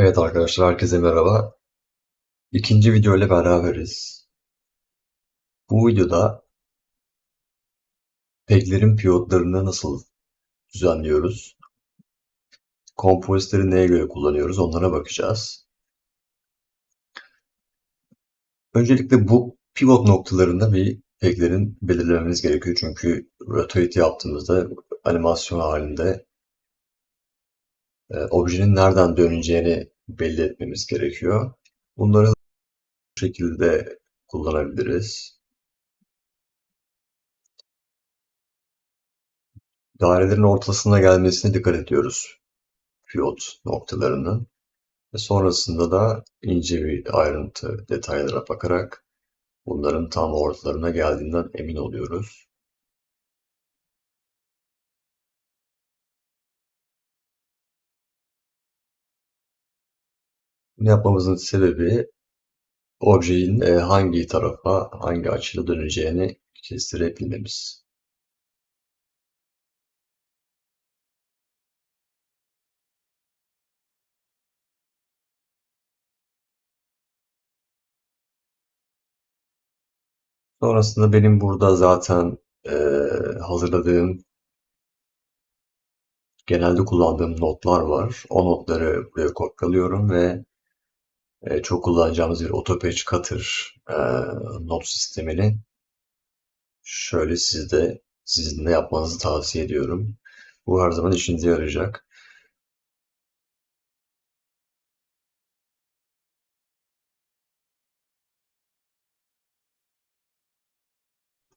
Evet arkadaşlar herkese merhaba. İkinci video ile beraberiz. Bu videoda peglerin pivotlarını nasıl düzenliyoruz? Kompozitleri neye göre kullanıyoruz onlara bakacağız. Öncelikle bu pivot noktalarında bir peglerin belirlememiz gerekiyor. Çünkü rotate yaptığımızda animasyon halinde objenin nereden döneceğini belli etmemiz gerekiyor. Bunları bu şekilde kullanabiliriz. Dairelerin ortasına gelmesine dikkat ediyoruz pivot noktalarının. Ve sonrasında da ince bir ayrıntı detaylara bakarak bunların tam ortalarına geldiğinden emin oluyoruz. Bunu yapmamızın sebebi objenin e, hangi tarafa, hangi açıyla döneceğini kestirebilmemiz. Sonrasında benim burada zaten e, hazırladığım, genelde kullandığım notlar var. O notları buraya kopyalıyorum ve e, çok kullanacağımız bir AutoPatch Cutter e, not sistemini şöyle sizde sizin de yapmanızı tavsiye ediyorum. Bu her zaman işinize yarayacak.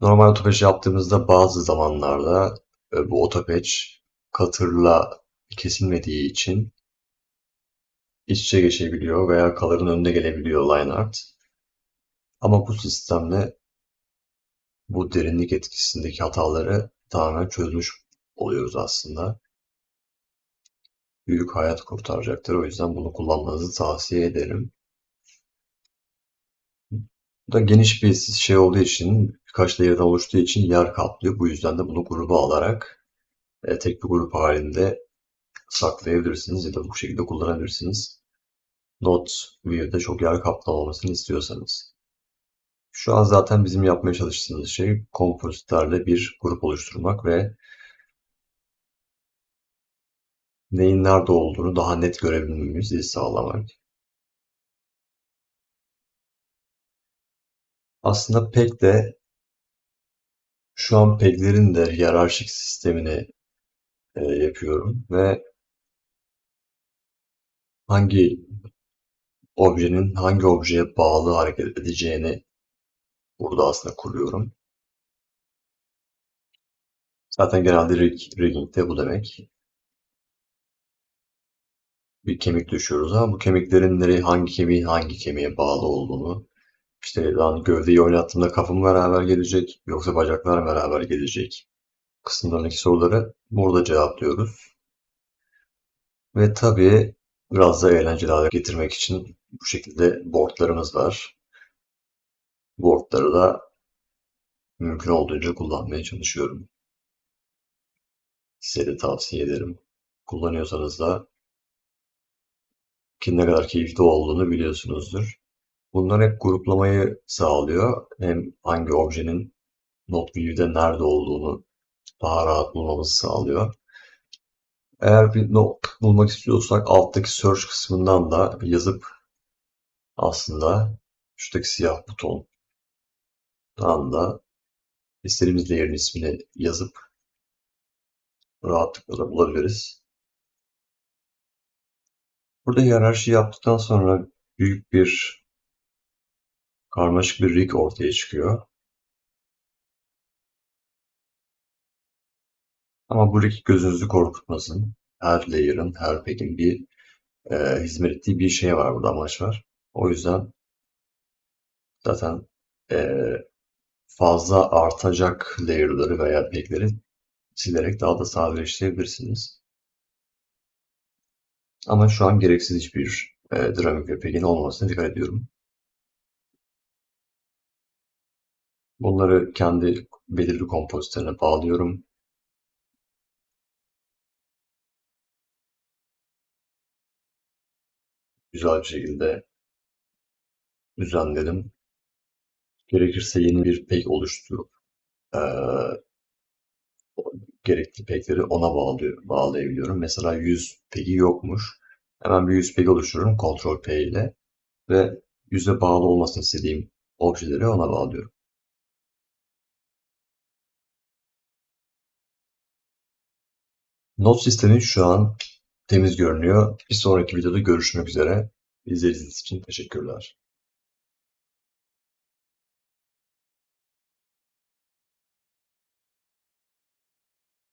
Normal AutoPatch yaptığımızda bazı zamanlarda e, bu AutoPatch Cutter'la kesilmediği için iç içe geçebiliyor veya color'ın önüne gelebiliyor line art. Ama bu sistemle bu derinlik etkisindeki hataları tamamen çözmüş oluyoruz aslında. Büyük hayat kurtaracaktır. O yüzden bunu kullanmanızı tavsiye ederim. Bu da geniş bir şey olduğu için, birkaç layer'dan oluştuğu için yer kaplıyor. Bu yüzden de bunu gruba alarak e, tek bir grup halinde saklayabilirsiniz ya da bu şekilde kullanabilirsiniz. Not View'de çok yer kaplamamasını istiyorsanız. Şu an zaten bizim yapmaya çalıştığımız şey kompozitlerle bir grup oluşturmak ve neyin nerede olduğunu daha net görebilmemizi sağlamak. Aslında pek de şu an peglerin de hiyerarşik sistemini e, yapıyorum ve hangi objenin hangi objeye bağlı hareket edeceğini burada aslında kuruyorum. Zaten genelde rig, rigging de bu demek. Bir kemik düşüyoruz ama bu kemiklerin nereye, hangi kemiğin hangi kemiğe bağlı olduğunu işte lan gövdeyi oynattığımda kafam beraber gelecek yoksa bacaklar beraber gelecek kısımlarındaki soruları burada cevaplıyoruz. Ve tabii biraz da eğlenceli hale getirmek için bu şekilde boardlarımız var. Boardları da mümkün olduğunca kullanmaya çalışıyorum. Size de tavsiye ederim. Kullanıyorsanız da ki ne kadar keyifli olduğunu biliyorsunuzdur. Bunlar hep gruplamayı sağlıyor. Hem hangi objenin not view'de nerede olduğunu daha rahat bulmamızı sağlıyor. Eğer bir not bulmak istiyorsak alttaki search kısmından da yazıp aslında şuradaki siyah butondan da istediğimiz layer'ın ismini yazıp rahatlıkla da bulabiliriz. Burada hiyerarşi yaptıktan sonra büyük bir karmaşık bir rig ortaya çıkıyor. Ama bu rig gözünüzü korkutmasın. Her layer'ın, her pek'in bir e, hizmet ettiği bir şey var burada amaç var. O yüzden zaten e, fazla artacak layer'ları veya pekleri silerek daha da sadeleştirebilirsiniz. Ama şu an gereksiz hiçbir e, dinamik ve pek'in olmamasına dikkat ediyorum. Bunları kendi belirli kompozitlerine bağlıyorum. Güzel bir şekilde düzenledim. Gerekirse yeni bir peg oluşturup ee, gerekli pegleri ona bağlıyor, bağlayabiliyorum. Mesela 100 pegi yokmuş. Hemen bir 100 peg oluşturuyorum Ctrl P ile ve yüze bağlı olmasını istediğim objeleri ona bağlıyorum. Not sistemi şu an temiz görünüyor. Bir sonraki videoda görüşmek üzere. İzlediğiniz için teşekkürler.